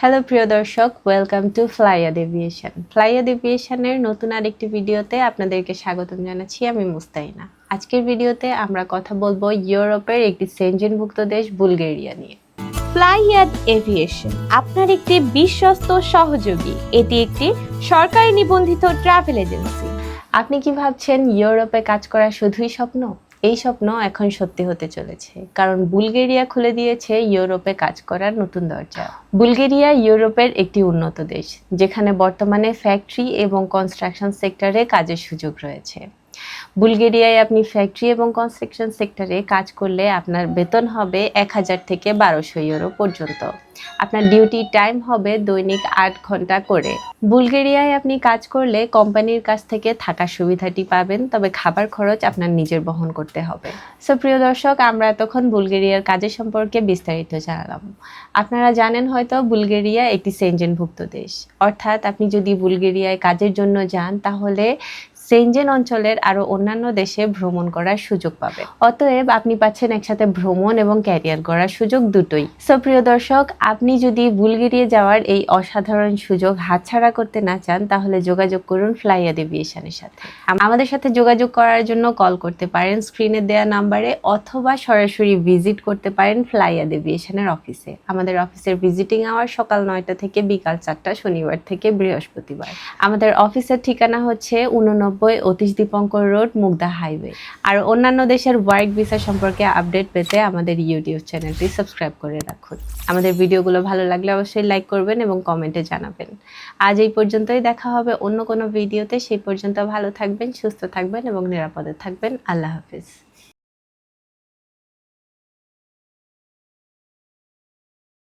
Hello প্রিয় দর্শক welcome to Flyad aviation Flyad এভিয়েশনের নতুন আরেকটি ভিডিওতে আপনাদেরকে স্বাগতম জানাচ্ছি, আমি মুস্তাইনা আজকের ভিডিওতে আমরা কথা বলব ইউরোপের একটি সেনজেনভুক্ত দেশ, বুলগেরিয়া নিয়ে। ফ্লাইয়াদ এভিয়েশন আপনার একটি বিশ্বস্ত সহযোগী। এটি একটি সরকারি নিবন্ধিত ট্রাভেল এজেন্সি আপনি কি ভাবছেন, ইউরোপে কাজ করা শুধুই স্বপ্ন? এই স্বপ্ন এখন সত্যি হতে চলেছে। কারণ বুলগেরিয়া খুলে দিয়েছে ইউরোপে কাজ করার নতুন দরজা। বুলগেরিয়া ইউরোপের একটি উন্নত দেশ, যেখানে বর্তমানে ফ্যাক্টরি এবং কনস্ট্রাকশন সেক্টরে কাজের সুযোগ রয়েছে। বুলগেরিয়ায় আপনি ফ্যাক্টরি এবং কনস্ট্রাকশন সেক্টরে কাজ করলে আপনার বেতন হবে এক হাজার থেকে বারোশো ইউরো পর্যন্ত। আপনার ডিউটি টাইম হবে দৈনিক আট ঘণ্টা করে। বুলগেরিয়ায় আপনি কাজ করলে কোম্পানির কাছ থেকে থাকার সুবিধাটি পাবেন, তবে খাবার খরচ আপনার নিজের বহন করতে হবে। সো প্রিয় দর্শক, আমরা তখন বুলগেরিয়ার কাজের সম্পর্কে বিস্তারিত জানালাম। আপনারা জানেন হয়তো বুলগেরিয়া একটি সেনজেনভুক্ত দেশ। অর্থাৎ আপনি যদি বুলগেরিয়ায় কাজের জন্য যান, তাহলে সেনজেন অঞ্চলের আরও অন্যান্য দেশে ভ্রমণ করার সুযোগ পাবে। অতএব আপনি পাচ্ছেন একসাথে ভ্রমণ এবং ক্যারিয়ার গড়ার সুযোগ দুটোই। সো প্রিয় দর্শক, আপনি যদি বুলগেরিয়া যাওয়ার এই অসাধারণ সুযোগ হাতছাড়া করতে না চান, তাহলে যোগাযোগ করুন ফ্লাইয়াদ এভিয়েশনের সাথে। আমাদের সাথে যোগাযোগ করার জন্য কল করতে পারেন স্ক্রিনে দেওয়া নাম্বারে অথবা সরাসরি ভিজিট করতে পারেন ফ্লাইয়াদ এভিয়েশনের অফিসে। আমাদের অফিসের ভিজিটিং আওয়ার সকাল নয়টা থেকে বিকাল চারটা, শনিবার থেকে বৃহস্পতিবার। আমাদের অফিসের ঠিকানা হচ্ছে উননব্বই অতীশ দীপঙ্কর রোড, মুগদা হাইওয়ে। আর অন্যান্য দেশের ওয়ার্ক ভিসা সম্পর্কে আপডেট পেতে আমাদের ইউটিউব চ্যানেলটি সাবস্ক্রাইব করে রাখুন। আমাদের ভিডিওগুলো ভালো লাগলে অবশ্যই লাইক করবেন এবং কমেন্টে জানাবেন। আজ এই পর্যন্তই, দেখা হবে অন্য কোনো ভিডিওতে সেই পর্যন্ত ভালো থাকবেন, সুস্থ থাকবেন এবং নিরাপদে থাকবেন। আল্লাহ হাফিজ।